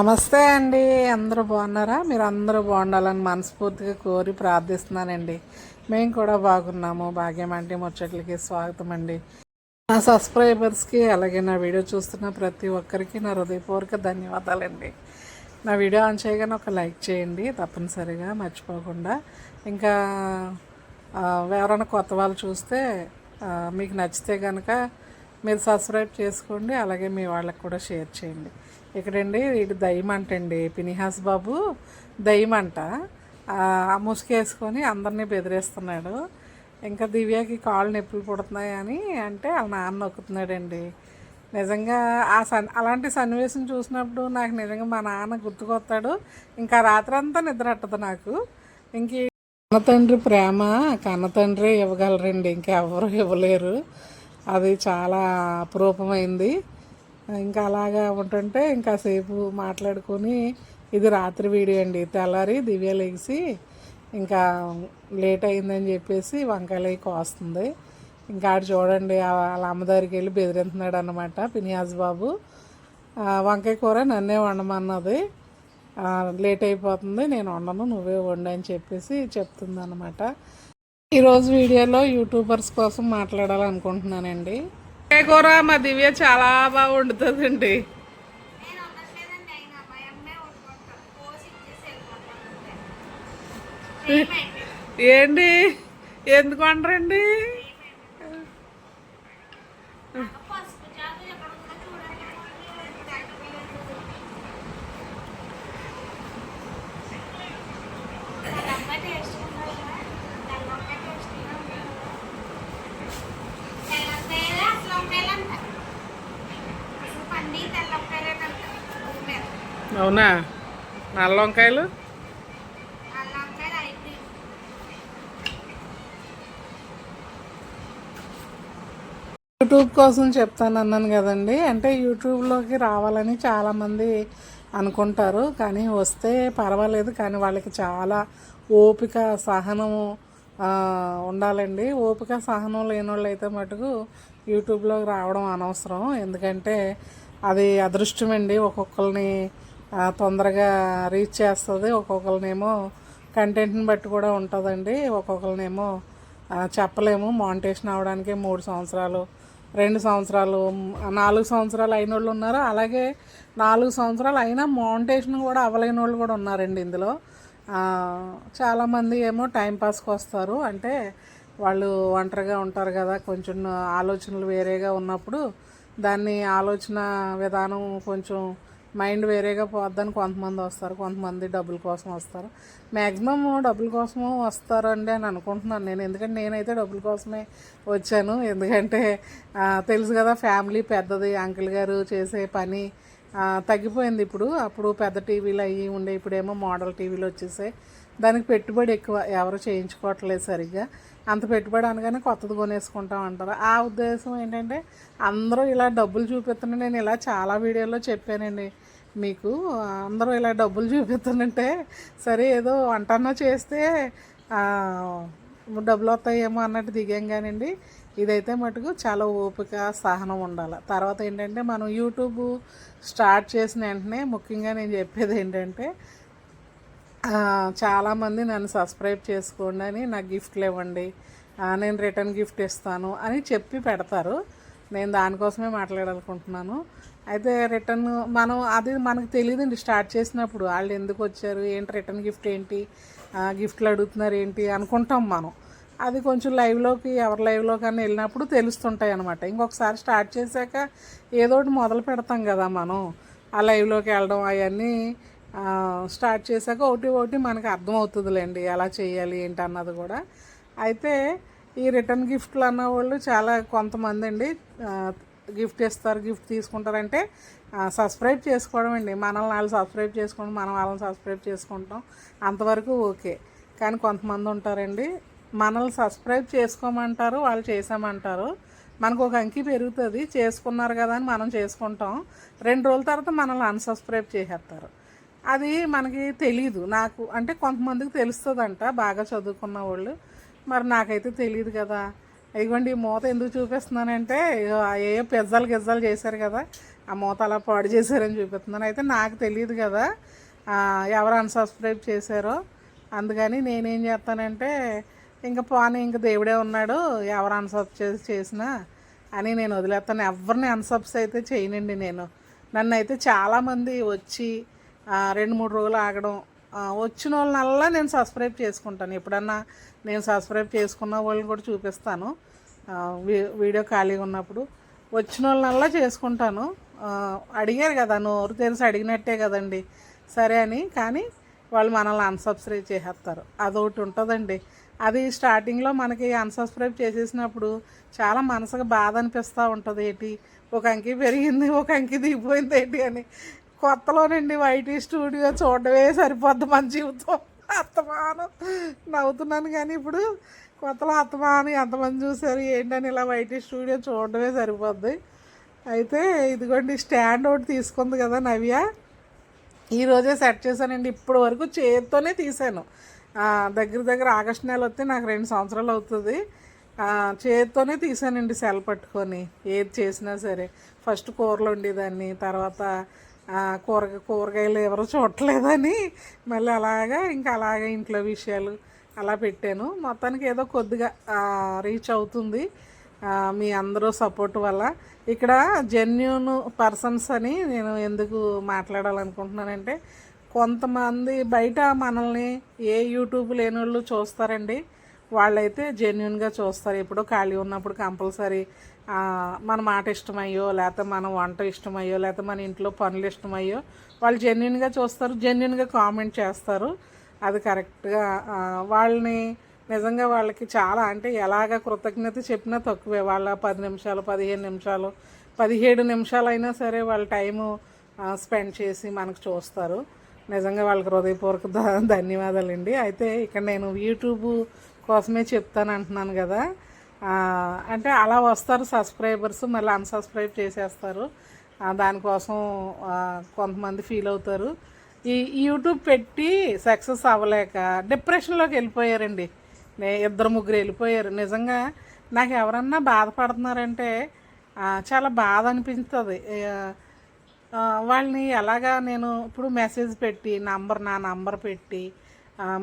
నమస్తే అండి. అందరూ బాగున్నారా? మీరు అందరూ బాగుండాలని మనస్ఫూర్తిగా కోరి ప్రార్థిస్తున్నానండి. మేము కూడా బాగున్నాము. భాగ్యం అంటే ముచ్చట్లకి స్వాగతం అండి. నా సబ్స్క్రైబర్స్కి అలాగే నా వీడియో చూస్తున్న ప్రతి ఒక్కరికి నా హృదయపూర్వక ధన్యవాదాలండి. నా వీడియో ఆన్ చేయగానే ఒక లైక్ చేయండి. తప్పనిసరిగా మర్చిపోకుండా. ఇంకా ఎవరైనా కొత్త వాళ్ళు చూస్తే మీకు నచ్చితే కనుక మీరు సబ్స్క్రైబ్ చేసుకోండి అలాగే మీ వాళ్ళకి కూడా షేర్ చేయండి. ఇక్కడండి ఇది దయ్యమంట అండి. పినిహాస్ బాబు దయ్యమంట. ఆ ముసుగేసుకొని అందరినీ బెదిరేస్తున్నాడు. ఇంకా దివ్యకి కాళ్ళు నొప్పులు పుడుతున్నాయి అని అంటే వాళ్ళ నాన్న నొక్కుతున్నాడండి. నిజంగా ఆ సన్ అలాంటి సన్నివేశం చూసినప్పుడు నాకు నిజంగా మా నాన్న గుర్తుకొస్తాడు. ఇంకా రాత్రంతా నిద్రట్టదు నాకు. ఇంక ఈ కన్న తండ్రి ప్రేమ కన్న తండ్రి ఇవ్వగలరండి. ఇంకెవరు ఇవ్వలేరు. అది చాలా అపురూపమైంది. ఇంకా అలాగా ఉంటుంటే ఇంకా సేపు మాట్లాడుకొని ఇది రాత్రి వీడియో అండి. తెల్లారి దివ్య లేచి ఇంకా లేట్ అయిందని చెప్పేసి వంకాయలు అవి కోస్తుంది. ఇంకా ఆడు చూడండి వాళ్ళ అమ్మదారికి వెళ్ళి బెదిరింతున్నాడు అనమాట పినియాజ్ బాబు. వంకాయ కూర నన్నే వండమన్నది. లేట్ అయిపోతుంది నేను వండను నువ్వే వండు అని చెప్పేసి చెప్తుంది అనమాట ఈరోజు వీడియోలో యూట్యూబర్స్ కోసం మాట్లాడాలనుకుంటున్నానండి. ఏ కూర మా దివ్య చాలా బాగా వండుతుందండి. ఏంటి? ఎందుకు వండరండి పసుపు చాకు ఎక్కడ ఉందో చూడండి అబ్బాయి టేస్ట్ ఉండాలి తెల్లొక్క టేస్ట్గా ఉండాలి తెల్లొక్కాయలే అసలు ఒక్కాయలు అంట అసలు పండి తెల్లొక్కాయలేనంట ఉప్పు మీద అవునా? నల్ల వంకాయలు యూట్యూబ్ కోసం చెప్తాను అన్నాను కదండి. అంటే యూట్యూబ్లోకి రావాలని చాలామంది అనుకుంటారు. కానీ వస్తే పర్వాలేదు. కానీ వాళ్ళకి చాలా ఓపిక సహనము ఉండాలండి. ఓపిక సహనం లేని వాళ్ళు అయితే మటుకు యూట్యూబ్లోకి రావడం అనవసరం. ఎందుకంటే అది అదృష్టం అండి ఒక్కొక్కరిని తొందరగా రీచ్ చేస్తుంది. ఒక్కొక్కరినేమో కంటెంట్ని బట్టి కూడా ఉంటుందండి. ఒక్కొక్కరినేమో చెప్పలేము. మానిటేషన్ అవడానికి మూడు సంవత్సరాలు రెండు సంవత్సరాలు నాలుగు సంవత్సరాలు అయిన వాళ్ళు ఉన్నారు? అలాగే నాలుగు సంవత్సరాలు అయినా మానిటేషన్ కూడా అవ్వలేని వాళ్ళు కూడా ఉన్నారండి ఇందులో. చాలామంది ఏమో టైంపాస్కి వస్తారు. అంటే వాళ్ళు ఒంటరిగా ఉంటారు కదా కొంచెం ఆలోచనలు వేరేగా ఉన్నప్పుడు దాన్ని ఆలోచన విధానం కొంచెం మైండ్ వేరేగా పోద్దని కొంతమంది వస్తారు కొంతమంది డబ్బుల కోసం వస్తారు. మ్యాక్సిమం డబ్బుల కోసము వస్తారండి అని అనుకుంటున్నాను నేను. ఎందుకంటే నేనైతే డబ్బుల కోసమే వచ్చాను. ఎందుకంటే తెలుసు కదా ఫ్యామిలీ పెద్దది అంకుల్ గారు చేసే పని తగ్గిపోయింది ఇప్పుడు. అప్పుడు పెద్ద టీవీలు అయ్యి ఉండే ఇప్పుడేమో మోడల్ టీవీలు వచ్చేసాయి. దానికి పెట్టుబడి ఎక్కువ ఎవరు చేయించుకోవట్లేదు సరిగ్గా. అంత పెట్టుబడి అనగానే కొత్తది కొనేసుకుంటాం అంటారు. ఆ ఉద్దేశం ఏంటంటే అందరూ ఇలా డబ్బులు చూపిస్తున్నా నేను ఇలా చాలా వీడియోలో చెప్పానండి. మీకు అందరూ ఇలా డబ్బులు చూపిస్తుందంటే సరే ఏదో వంటన్నా చేస్తే డబ్బులు వస్తాయేమో అన్నట్టు దిగాం కానివ్వండి. ఇదైతే మటుకు చాలా ఓపిక సహనం ఉండాలి. తర్వాత ఏంటంటే మనం యూట్యూబ్ స్టార్ట్ చేసిన వెంటనే ముఖ్యంగా నేను చెప్పేది ఏంటంటే చాలామంది నన్ను సబ్స్క్రైబ్ చేసుకోండి అని నాకు గిఫ్ట్లు ఇవ్వండి నేను రిటర్న్ గిఫ్ట్ ఇస్తాను అని చెప్పి పెడతారు. నేను దానికోసమే మాట్లాడాలనుకుంటున్నాను. అయితే రిటర్న్ మనం అది మనకు తెలియదండి స్టార్ట్ చేసినప్పుడు. వాళ్ళు ఎందుకు వచ్చారు? ఏంటి రిటర్న్ గిఫ్ట్ ఏంటి? గిఫ్ట్లు అడుగుతున్నారు ఏంటి? అనుకుంటాం మనం. అది కొంచెం లైవ్లోకి ఎవరి లైవ్లోకి అని వెళ్ళినప్పుడు తెలుస్తుంటాయి అనమాట ఇంకొకసారి స్టార్ట్ చేశాక ఏదో ఒకటి మొదలు పెడతాం కదా మనం. ఆ లైవ్లోకి వెళ్ళడం అవన్నీ స్టార్ట్ చేశాక ఒకటి ఒకటి మనకు అర్థమవుతుందిలేండి. ఎలా చేయాలి ఏంటి అన్నది కూడా. అయితే ఈ రిటర్న్ గిఫ్ట్లు అన్న వాళ్ళు చాలా కొంతమంది అండి గిఫ్ట్ ఇస్తారు గిఫ్ట్ తీసుకుంటారంటే సబ్స్క్రైబ్ చేసుకోవడం అండి. మనల్ని వాళ్ళు సబ్స్క్రైబ్ చేసుకోవడం మనం వాళ్ళని సబ్స్క్రైబ్ చేసుకుంటాం. అంతవరకు ఓకే. కానీ కొంతమంది ఉంటారండి మనల్ని సబ్స్క్రైబ్ చేసుకోమంటారు వాళ్ళు చేసామంటారు. మనకు ఒక అంకి పెరుగుతుంది చేసుకున్నారు కదా అని మనం చేసుకుంటాం. రెండు రోజుల తర్వాత మనల్ని అన్సబ్స్క్రైబ్ చేసేస్తారు. అది మనకి తెలీదు. నాకు అంటే కొంతమందికి తెలుస్తుందంట బాగా చదువుకున్న వాళ్ళు. మరి నాకైతే తెలియదు కదా. ఇదిగోండి ఈ మూత ఎందుకు చూపిస్తున్నానంటే ఏ పిజ్జాలు గిజ్జాలు చేశారు కదా. ఆ మూత అలా పాడు చేశారని చూపిస్తున్నాను. అయితే నాకు తెలియదు కదా ఎవరు అన్సబ్స్క్రైబ్ చేశారో. అందుకని నేనేం చేస్తానంటే ఇంకా పోనీ ఇంక దేవుడే ఉన్నాడు ఎవరు అన్సబ్ చేసి చేసినా అని నేను వదిలేస్తాను. ఎవరిని అన్సబ్స్ అయితే చేయనండి నేను. నన్ను అయితే చాలామంది వచ్చి రెండు మూడు రోజులు ఆగడం వచ్చిన వాళ్ళనల్లా నేను సబ్స్క్రైబ్ చేసుకుంటాను. ఎప్పుడన్నా నేను సబ్స్క్రైబ్ చేసుకున్న వాళ్ళని కూడా చూపిస్తాను. వీడియో ఖాళీగా ఉన్నప్పుడు వచ్చిన వాళ్ళనల్లా చేసుకుంటాను అడిగారు కదా నోరు తెలిసి అడిగినట్టే కదండి. సరే అని కానీ వాళ్ళు మనల్ని అన్సబ్స్క్రైబ్ చేసేస్తారు. అదొకటి ఉంటుందండి. అది స్టార్టింగ్లో మనకి అన్సబ్స్క్రైబ్ చేసేసినప్పుడు చాలా మనసుకు బాధ అనిపిస్తూ ఉంటుంది. ఏంటి? ఒక అంకి పెరిగింది ఒక అంకి దిగిపోయింది ఏంటి అని. కొత్తలోనండి వైటీ స్టూడియో చూడడమే సరిపోద్ది మన జీవితం. అత్తమానం నవ్వుతున్నాను కానీ ఇప్పుడు కొత్తలో అత్తమానం ఎంతమంది చూసారు ఏంటని ఇలా వైటీ స్టూడియో చూడడమే సరిపోద్ది. అయితే ఇదిగోండి స్టాండ్ ఒకటి తీసుకుంది కదా నవ్య. ఈరోజే సెట్ చేశానండి ఇప్పటి వరకు చేతితోనే తీసాను దగ్గర దగ్గర ఆగస్టు నెల వస్తే నాకు రెండు సంవత్సరాలు అవుతుంది. చేతితోనే తీసానండి సెల్ పట్టుకొని ఏది చేసినా సరే. ఫస్ట్ కూరలు ఉండేదాన్ని తర్వాత కూర కూరగాయలు ఎవరు చూడలేదని మళ్ళీ అలాగా ఇంకా అలాగే ఇంట్లో విషయాలు అలా పెట్టాను. మొత్తానికి ఏదో కొద్దిగా రీచ్ అవుతుంది మీ అందరూ సపోర్ట్ వల్ల. ఇక్కడ జెన్యున్ పర్సన్స్ అని నేను ఎందుకు మాట్లాడాలనుకుంటున్నానంటే కొంతమంది బయట మనల్ని ఏ యూట్యూబ్ లేని వాళ్ళు చూస్తారండి. వాళ్ళైతే జెన్యున్గా చూస్తారు. ఎప్పుడో ఖాళీ ఉన్నప్పుడు కంపల్సరీ మన మాట ఇష్టమయ్యో లేకపోతే మన వంట ఇష్టమయ్యో లేకపోతే మన ఇంట్లో పనులు ఇష్టమయ్యో వాళ్ళు జెన్యున్గా చూస్తారు జెన్యున్గా కామెంట్ చేస్తారు. అది కరెక్ట్గా వాళ్ళని నిజంగా వాళ్ళకి చాలా అంటే ఎలాగ కృతజ్ఞత చెప్పినా తక్కువే. వాళ్ళ పది నిమిషాలు పదిహేను నిమిషాలు పదిహేడు నిమిషాలు అయినా సరే వాళ్ళ టైము స్పెండ్ చేసి మనకు చూస్తారు. నిజంగా వాళ్ళకి హృదయపూర్వక ధన్యవాదాలండి. అయితే ఇక్కడ నేను యూట్యూబ్ కోసమే చెప్తాను అంటున్నాను కదా. అంటే అలా వస్తారు సబ్స్క్రైబర్స్ మళ్ళీ అన్సబ్స్క్రైబ్ చేసేస్తారు. దానికోసం కొంతమంది ఫీల్ అవుతారు. ఈ యూట్యూబ్ పెట్టి సక్సెస్ అవ్వలేక డిప్రెషన్లోకి వెళ్ళిపోయారండి. ఇద్దరు ముగ్గురు వెళ్ళిపోయారు. నిజంగా నాకు ఎవరన్నా బాధపడుతున్నారంటే చాలా బాధ అనిపిస్తుంది. వాళ్ళని ఎలాగా నేను ఇప్పుడు మెసేజ్ పెట్టి నంబర్ నా నంబర్ పెట్టి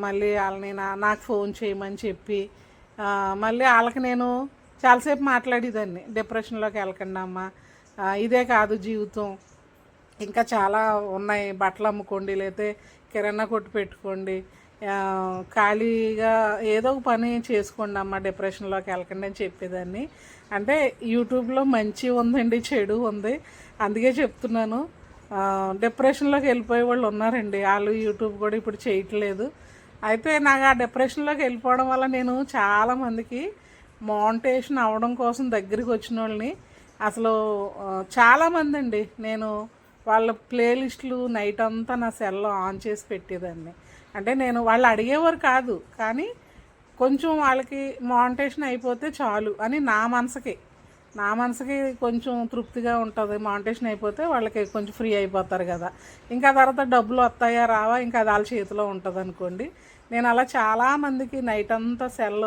మళ్ళీ వాళ్ళని నా నాకు ఫోన్ చేయమని చెప్పి మళ్ళీ వాళ్ళకి నేను చాలాసేపు మాట్లాడేదాన్ని. డిప్రెషన్లోకి వెళ్ళకండి అమ్మ. ఇదే కాదు జీవితం. ఇంకా చాలా ఉన్నాయి. బట్టలు అమ్ముకోండి లేకపోతే కిరాణా కొట్టు పెట్టుకోండి. ఖాళీగా ఏదో ఒక పని చేసుకోండి అమ్మ. డిప్రెషన్లోకి వెళ్ళకండి అని చెప్పేదాన్ని. అంటే యూట్యూబ్లో మంచి ఉందండి చెడు ఉంది. అందుకే చెప్తున్నాను. డిప్రెషన్లోకి వెళ్ళిపోయే వాళ్ళు ఉన్నారండి. వాళ్ళు యూట్యూబ్ కూడా ఇప్పుడు చేయట్లేదు. అయితే నాకు ఆ డిప్రెషన్లోకి వెళ్ళిపోవడం వల్ల నేను చాలామందికి మౌంటేషన్ అవ్వడం కోసం దగ్గరికి వచ్చిన వాళ్ళని. అసలు చాలామంది అండి. నేను వాళ్ళ ప్లేలిస్టులు నైట్ అంతా నా సెల్లో ఆన్ చేసి పెట్టేదాన్ని. అంటే నేను వాళ్ళు అడిగేవారు కాదు కానీ కొంచెం వాళ్ళకి మానిటేషన్ అయిపోతే చాలు అని నా మనసుకి. నా మనసుకి కొంచెం తృప్తిగా ఉంటుంది. మానిటేషన్ అయిపోతే వాళ్ళకి కొంచెం ఫ్రీ అయిపోతారు కదా. ఇంకా తర్వాత డబ్బులు వస్తాయా రావా? ఇంకా అది వాళ్ళ చేతిలో ఉంటుంది అనుకోండి. నేను అలా చాలామందికి నైట్ అంతా సెల్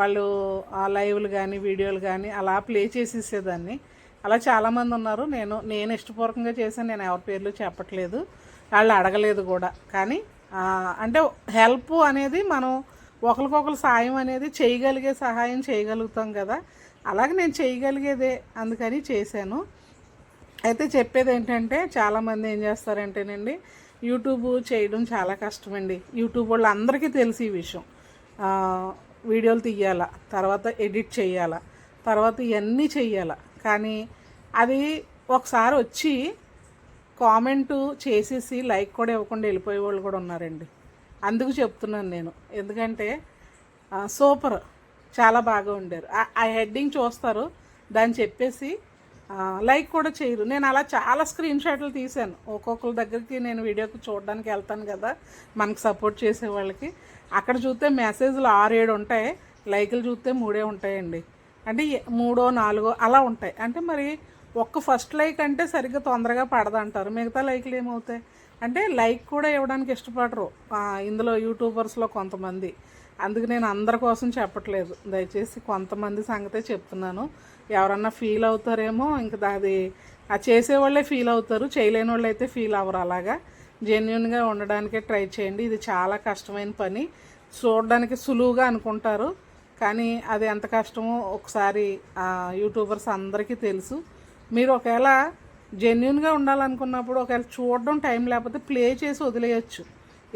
వాళ్ళు ఆ లైవ్లు కానీ వీడియోలు కానీ అలా ప్లే చేసేసేదాన్ని. అలా చాలామంది ఉన్నారు. నేను నేను ఇష్టపూర్వకంగా చేశాను. నేను ఎవరి పేర్లు చెప్పట్లేదు. వాళ్ళు అడగలేదు కూడా. కానీ అంటే హెల్ప్ అనేది మనం ఒకరికొకరు సాయం అనేది చేయగలిగే సహాయం చేయగలుగుతాం కదా. అలాగే నేను చేయగలిగేదే అందుకని చేశాను. అయితే చెప్పేది ఏంటంటే చాలామంది ఏం చేస్తారంటేనండి యూట్యూబ్ చేయడం చాలా కష్టమండి. యూట్యూబ్ వాళ్ళు అందరికీ తెలిసి ఈ విషయం. వీడియోలు తీయాలా తర్వాత ఎడిట్ చేయాలా తర్వాత ఇవన్నీ చేయాలా. కానీ అది ఒకసారి వచ్చి కామెంటు చేసేసి లైక్ కూడా ఇవ్వకుండా వెళ్ళిపోయే వాళ్ళు కూడా ఉన్నారండి. అందుకు చెప్తున్నాను నేను. ఎందుకంటే సూపర్. చాలా బాగా ఉండారు ఆ- హెడ్డింగ్ చూస్తారు. దాన్ని చెప్పేసి లైక్ కూడా చేయరు. నేను అలా చాలా స్క్రీన్ షాట్లు తీశాను. ఒక్కొక్కరి దగ్గరికి నేను వీడియోకి చూడడానికి వెళ్తాను కదా మనకు సపోర్ట్ చేసే వాళ్ళకి. అక్కడ చూస్తే మెసేజ్లు ఆరు ఏడు ఉంటాయి లైకులు చూస్తే మూడే ఉంటాయండి. అంటే మూడో నాలుగో అలా ఉంటాయి. అంటే మరి ఒక్క ఫస్ట్ లైక్ అంటే సరిగ్గా తొందరగా పడదంటారు. మిగతా లైక్లు ఏమవుతాయి? అంటే లైక్ కూడా ఇవ్వడానికి ఇష్టపడరు. ఇందులో యూట్యూబర్స్లో కొంతమంది. అందుకు నేను అందరి కోసం చెప్పట్లేదు. దయచేసి కొంతమంది సంగతే చెప్తున్నాను. ఎవరన్నా ఫీల్ అవుతారేమో ఇంకా అది ఆ చేసేవాళ్ళే ఫీల్ అవుతారు. చేయలేని వాళ్ళు అయితే ఫీల్ అవ్వరు అలాగా. జెన్యున్గా ఉండడానికే ట్రై చేయండి. ఇది చాలా కష్టమైన పని. చూడడానికి సులువుగా అనుకుంటారు. కానీ అది ఎంత కష్టమో ఒకసారి యూట్యూబర్స్ అందరికీ తెలుసు. మీరు ఒకవేళ జెన్యున్గా ఉండాలనుకున్నప్పుడు ఒకవేళ చూడడం టైం లేకపోతే ప్లే చేసి వదిలేయచ్చు.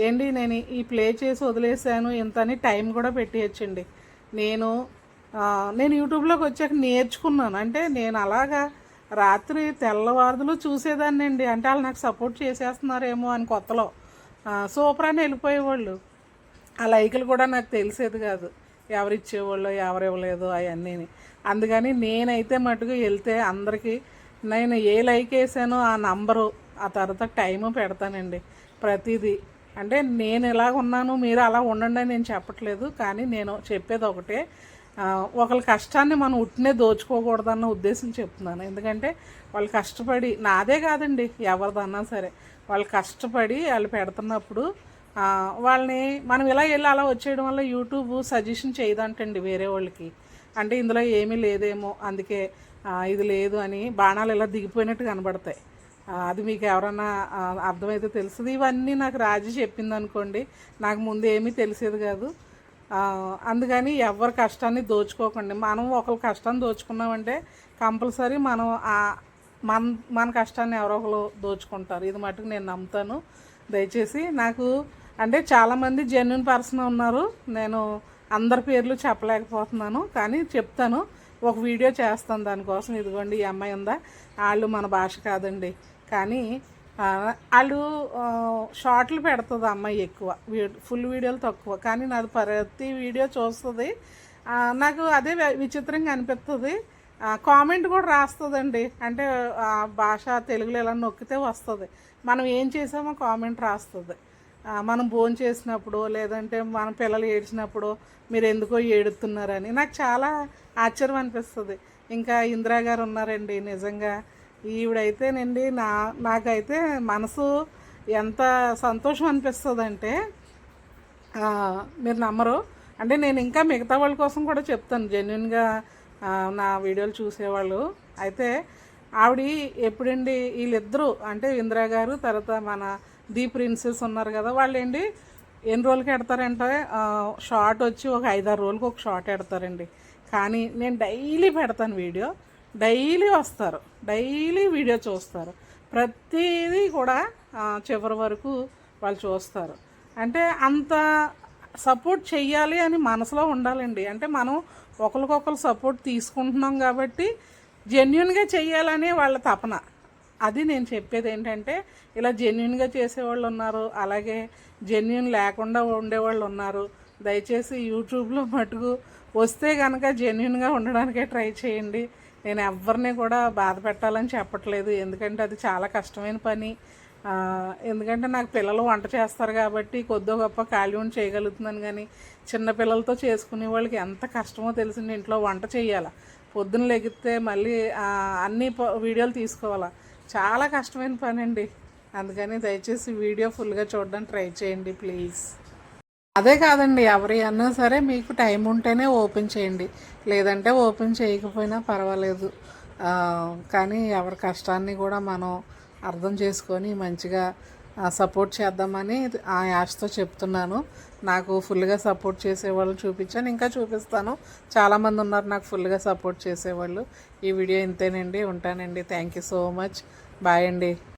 ఏంటి నేను ఈ ప్లే చేసి వదిలేసాను ఇంత అని టైం కూడా పెట్టేయచ్చండి. నేను నేను యూట్యూబ్లోకి వచ్చాక నేర్చుకున్నాను. అంటే నేను అలాగా రాత్రి తెల్లవారుదులు చూసేదాన్ని అండి అంటే వాళ్ళు నాకు సపోర్ట్ చేసేస్తున్నారేమో అని కొత్తలో. సూపర్ అని వెళ్ళిపోయేవాళ్ళు. ఆ లైకులు కూడా నాకు తెలిసేది కాదు. ఎవరు ఇచ్చేవాళ్ళు ఎవరు ఇవ్వలేదు అవన్నీ అందుకని నేనైతే మటుకు వెళ్తే అందరికీ నేను ఏ లైక్ వేసానో ఆ నంబరు ఆ తర్వాత టైము పెడతానండి. ప్రతిదీ. అంటే నేను ఎలా ఉన్నాను మీరు అలా ఉండండి అని నేను చెప్పట్లేదు కానీ నేను చెప్పేది ఒకటే. ఒకరి ఒకళ్ళ కష్టాన్ని మనం ఉట్టినే దోచుకోకూడదన్న ఉద్దేశం చెప్తున్నాను. ఎందుకంటే వాళ్ళు కష్టపడి నాదే కాదండి ఎవరిదన్నా సరే వాళ్ళు కష్టపడి వాళ్ళు పెడుతున్నప్పుడు వాళ్ళని మనం ఇలా వెళ్ళి అలా వచ్చేయడం వల్ల యూట్యూబ్ సజెషన్ చేయదంటండి వేరే వాళ్ళకి. అంటే ఇందులో ఏమీ లేదేమో అందుకే ఇది లేదు అని బాణాలు ఇలా దిగిపోయినట్టు కనబడతాయి. అది మీకు ఎవరన్నా అర్థమైతే తెలుస్తుంది ఇవన్నీ నాకు రాజీ చెప్పింది అనుకోండి నాకు ముందు ఏమీ తెలిసేది కాదు. అందుకని ఎవరి కష్టాన్ని దోచుకోకండి. మనం ఒకరి కష్టాన్ని దోచుకున్నామంటే కంపల్సరీ మనం మన మన కష్టాన్ని ఎవరో ఒకరు దోచుకుంటారు. ఇది మటుకు నేను నమ్ముతాను. దయచేసి నాకు అంటే చాలామంది జెన్యున్ పర్సన్ ఉన్నారు. నేను అందరి పేర్లు చెప్పలేకపోతున్నాను కానీ చెప్తాను. ఒక వీడియో చేస్తాను దానికోసం. ఇదిగోండి ఈ అమ్మాయి ఉందా? వాళ్ళు మన భాష కాదండి. కానీ వాళ్ళు షార్ట్లు పెడుతుంది అమ్మాయి ఎక్కువ. ఫుల్ వీడియోలు తక్కువ. కానీ నాది ప్రతి వీడియో చూస్తుంది. నాకు అదే విచిత్రంగా అనిపిస్తుంది కామెంట్ కూడా రాస్తుందండి. అంటే ఆ భాష తెలుగులో ఎలా నొక్కితే వస్తుంది. మనం ఏం చేసామో కామెంట్ రాస్తుంది. మనం భోజనం చేసినప్పుడు లేదంటే మన పిల్లలు ఏడ్చినప్పుడు మీరు ఎందుకో ఏడుతున్నారని. నాకు చాలా ఆశ్చర్యం అనిపిస్తుంది. ఇంకా ఇందిరా గారు ఉన్నారండి నిజంగా. ఈవిడైతేనండి నా నాకైతే మనసు ఎంత సంతోషం అనిపిస్తుందంటే మీరు నమ్మరు. అంటే నేను ఇంకా మిగతా వాళ్ళ కోసం కూడా చెప్తాను జెన్యున్గా నా వీడియోలు చూసేవాళ్ళు. అయితే ఆవిడ ఎప్పుడండి వీళ్ళిద్దరూ అంటే ఇందిరా గారు తర్వాత మన ది ప్రిన్సెస్ ఉన్నారు కదా వాళ్ళు ఏంటి ఎన్ని రోజులకి పెడతారంటే షార్ట్ వచ్చి ఒక ఐదారు రోజులకి ఒక షార్ట్ పెడతారండి కానీ నేను డైలీ పెడతాను వీడియో. డైలీ వస్తారు. డైలీ వీడియో చూస్తారు. ప్రతిదీ కూడా చివరి వరకు వాళ్ళు చూస్తారు. అంటే అంత సపోర్ట్ చెయ్యాలి అని మనసులో ఉండాలండి. అంటే మనం ఒకరికొకరు సపోర్ట్ తీసుకుంటున్నాం కాబట్టి జెన్యున్గా చెయ్యాలని వాళ్ళ తపన. అది నేను చెప్పేది ఏంటంటే ఇలా జెన్యున్గా చేసేవాళ్ళు ఉన్నారు అలాగే జెన్యున్ లేకుండా ఉండేవాళ్ళు ఉన్నారు. దయచేసి యూట్యూబ్లో మటుకు వస్తే కనుక జెన్యున్గా ఉండడానికే ట్రై చేయండి. నేను ఎవరిని కూడా బాధ పెట్టాలని చెప్పట్లేదు. ఎందుకంటే అది చాలా కష్టమైన పని. ఎందుకంటే నాకు పిల్లలు వంట చేస్తారు కాబట్టి కొద్దో గొప్ప ఖాళీ ఉండి చేయగలుగుతున్నాను కానీ చిన్న పిల్లలతో చేసుకునే వాళ్ళకి ఎంత కష్టమో తెలిసింది ఇంట్లో వంట చేయాలా. పొద్దున్న లెగితే మళ్ళీ అన్ని వీడియోలు తీసుకోవాలా. చాలా కష్టమైన పని అండి అందుకని దయచేసి వీడియో ఫుల్గా చూడడానికి ట్రై చేయండి ప్లీజ్. అదే కాదండి ఎవరి అన్నా సరే మీకు టైం ఉంటేనే ఓపెన్ చేయండి. లేదంటే ఓపెన్ చేయకపోయినా పర్వాలేదు. కానీ ఎవరి కష్టాన్ని కూడా మనం అర్థం చేసుకొని మంచిగా సపోర్ట్ చేద్దామని ఆ యాష్తో చెప్తున్నాను. నాకు ఫుల్గా సపోర్ట్ చేసేవాళ్ళు చూపించాను ఇంకా చూపిస్తాను. చాలామంది ఉన్నారు నాకు ఫుల్గా సపోర్ట్ చేసేవాళ్ళు. ఈ వీడియో ఇంతేనండి ఉంటానండి. Thank you so much. Bye అండి.